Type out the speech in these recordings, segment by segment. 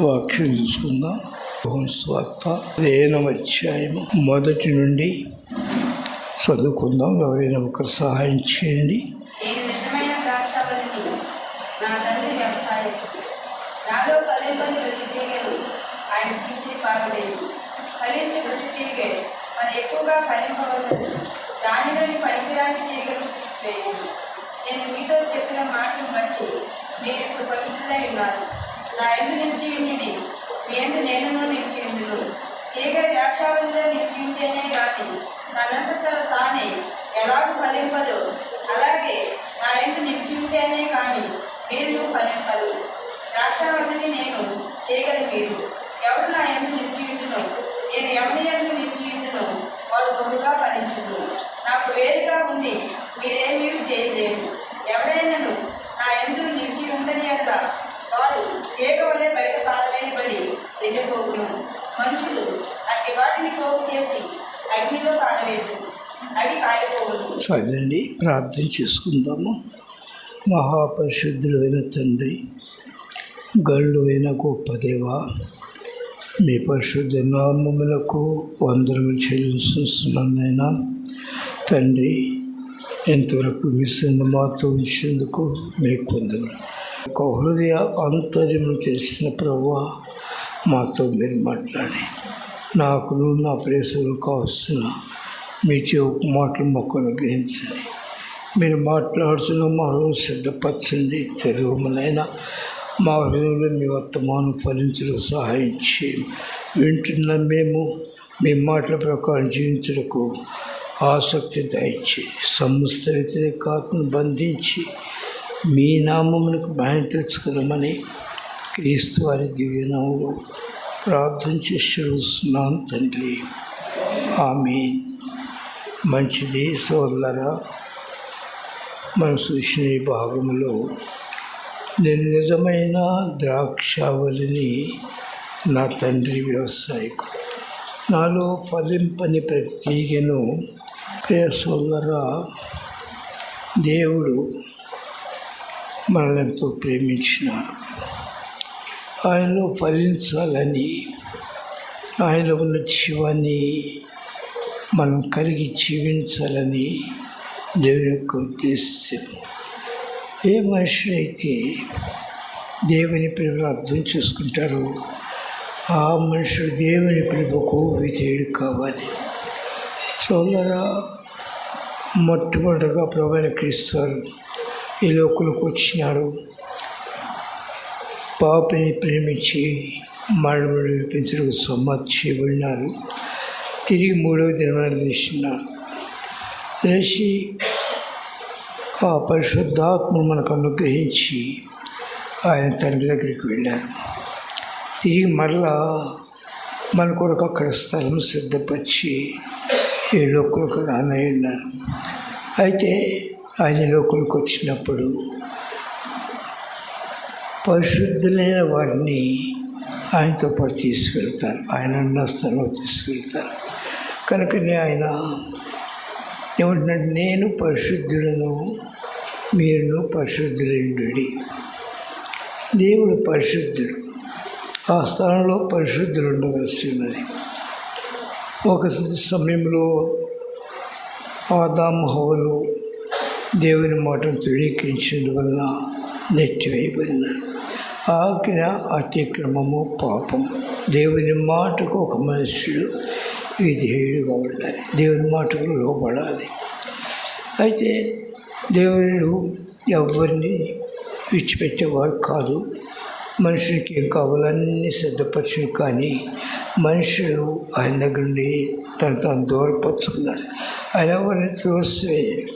వాక్యం చూసుకుందాం. యోహాను స్వార్త పదిహేనవ మొదటి నుండి చదువుకుందాం. ఎవరైనా ఒకరు సహాయం చేయండి. నేను మీతో చెప్పిన మాటను బట్టి మీరు ఇప్పుడు పవిత్రులై ఉన్నారు. నా ఎందు నిలిచి ఉండి మీ ఎందు నేను నిలిచి ఉండును తీగ ద్రాక్షావళిలో నిలిచి ఉంటేనే కానీ తనంతట తానే ఎలాగూ ఫలింపదు. అలాగే నా ఎందు నిలిచి ఉంటేనే కానీ మీరు ఫలింపదు. ద్రాక్షావళిని నేను తీగలు మీరు ఎవడు నా ఎందు నిలిచి ఉండును నేను ఎవరి ఎందు నిలిచి ఉండును వాడు గొప్పగా ఫలించును. నాకు వేరుగా ఉండి మీరేమీ చేయలేరు పారవేదు చదండి ప్రార్థన చేసుకుందాము. మహాపరిశుద్ధులైన తండ్రి గళ్ళు అయిన గొప్ప దేవ మీ పరిశుద్ధ నామములకు వందనము చెల్లిస్తున్నదైనా తండ్రి ఎంతవరకు మీ మాతో ఉంచేందుకు మీకు వందనం ఒక హృదయ అంతర్యం తెలిసిన ప్రభు మాతో మీరు మాట్లాడి. నాకు నా ప్రేసులు కావస్తున్న మీ చెవు మాటలు మొక్క అనుగ్రహించండి మీరు మాట్లాడుతున్న మా హృదయం సిద్ధపరచండి. తెలుగునైనా మా హృదయంలో మీ వర్తమానం ఫలించడం సహాయం చేయండి వింటున్న మేము మీ మాటల ప్రకారం జీవించడకు ఆసక్తి దయచి సమస్త వ్యతిరేకాత్మను బంధించి మీ నామమునకు భయం తెచ్చుకోమని క్రీస్తు వారి దివ్యనామంలో ప్రార్థన చేస్తున్నాను తండ్రి. ఆమె మంచిది సోదరా మనం చూసిన ఈ భాగంలో నేను నిజమైన ద్రాక్షావళిని నా తండ్రి వ్యవసాయకుడు. నాలో ఫలింపని ప్రతీగను ప్రియ సోదరా దేవుడు మనల్ని ఎంతో ప్రేమించినాడు. ఆయనలో ఫలించాలని ఆయనలో ఉన్న జీవాన్ని మనం కలిగి జీవించాలని దేవుని యొక్క ఉద్దేశం. ఏ మనుషులైతే దేవుని పిలుపును అర్థం చేసుకుంటారో ఆ మనుషుడు దేవుని పిలుపుకు విధేయుడు కావాలి. సోదరా మొట్టమొదటిగా ప్రభైన క్రీస్తారు ఈ లోకులకు వచ్చినారు. పాపిని ప్రేమించి మరణం విడిపించడం సమ్మతి చేయబడినారు. తిరిగి మూడవ దినమైన లేచినారు లేచి ఆ పరిశుద్ధాత్మను మనకు అనుగ్రహించి ఆయన తండ్రి దగ్గరికి వెళ్ళారు. తిరిగి మరలా మన కొరకు అక్కడ స్థలం సిద్ధపరిచి ఈ లోకులకు ఉన్నారు అయితే ఆయన లోకులకు వచ్చినప్పుడు పరిశుద్ధులైన వారిని ఆయనతో పాటు తీసుకెళ్తారు. ఆయన ఉన్న స్థలంలో తీసుకెళ్తారు. కనుకనే ఆయన ఏమంటున్నాడు నేను పరిశుద్ధులను మీరు పరిశుద్ధులైండు దేవుడు పరిశుద్ధుడు. ఆ స్థలంలో పరిశుద్ధులు ఉండవలసి ఉన్నది. ఒక సమయంలో ఆదాము హవలు దేవుని మాటను తృణీకరించినందువలన నెట్టివేయబడినారు ఆజ్ఞ అతిక్రమము పాపం. దేవుని మాటకు ఒక మనుషుడు విధేయుడుగా ఉండాలి. దేవుని మాటకు లోపడాలి అయితే దేవుడు ఎవరిని విడిచిపెట్టేవాడు కాదు. మనుషులకి ఏం కావాలన్నీ సిద్ధపరచు కానీ మనుషుడు ఆయన దగ్గర నుండి తను తాను దూరపరుచుకున్నాడు ఆయన ఎవరిని త్రోసివేయడు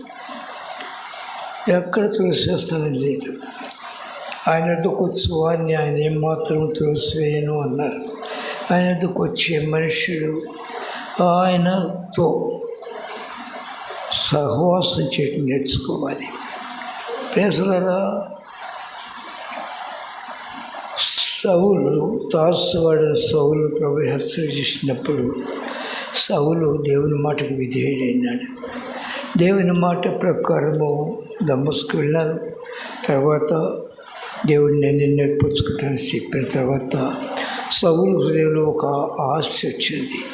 ఎక్కడ త్రోసేస్తానని లేదు ఆయన దుఃఖోత్సవాన్ని ఆయన ఏమాత్రం త్రోసివేయను అన్నారు. ఆయన దుఃఖొచ్చే వచ్చే మనుషుడు ఆయనతో సహవాసం చేయటం నేర్చుకోవాలి. ప్రేసలరా సౌలు తాసువాడు సౌలు ప్రభు హెచ్చరిక చేసినప్పుడు సౌలు దేవుని మాటకు విధేయుడైనాడు. దేవుని మాట ప్రకారము దమ్మస్కు వెళ్ళాను తర్వాత దేవుడిని నేను నేర్పుచ్చుకుంటానని చెప్పిన తర్వాత సౌలు హృదయంలో ఒక ఆశ వచ్చింది.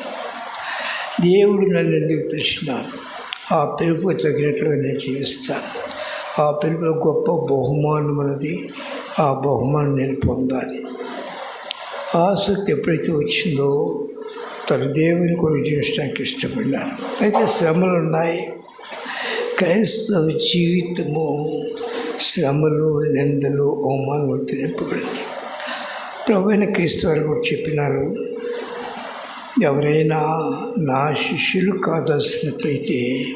దేవుడు నన్ను ఎందుకు పిలిచినాడు ఆ పిలుపు తగినట్లుగా నేను జీవిస్తాను. ఆ పిలుపులో గొప్ప బహుమానం అనేది ఆ బహుమానం నేను పొందాలి. ఆసక్తి ఎప్పుడైతే వచ్చిందో తన దేవుని కొరకు జీవించడానికి ఇష్టపడినాను అయితే శ్రమలు ఉన్నాయి. క్రైస్తవ జీవితము శ్రమలు నిందలు అవమానం తినపబడింది ప్రభు అయిన క్రీస్తు వారు కూడా చెప్పినారు. ఎవరైనా నా శిష్యులు కాదాల్సినట్లయితే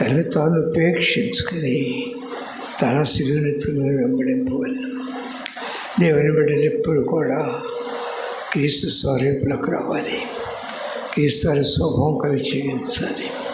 తను తాను ఉపేక్షించుకుని తన శిలువనెత్తును వెంబడింపవలను. దేవుని బిడ్డలు ఎప్పుడు కూడా క్రీస్తు స్వరూపులకు రావాలి. క్రీస్తు స్వభావం కలిగి జీవించాలి.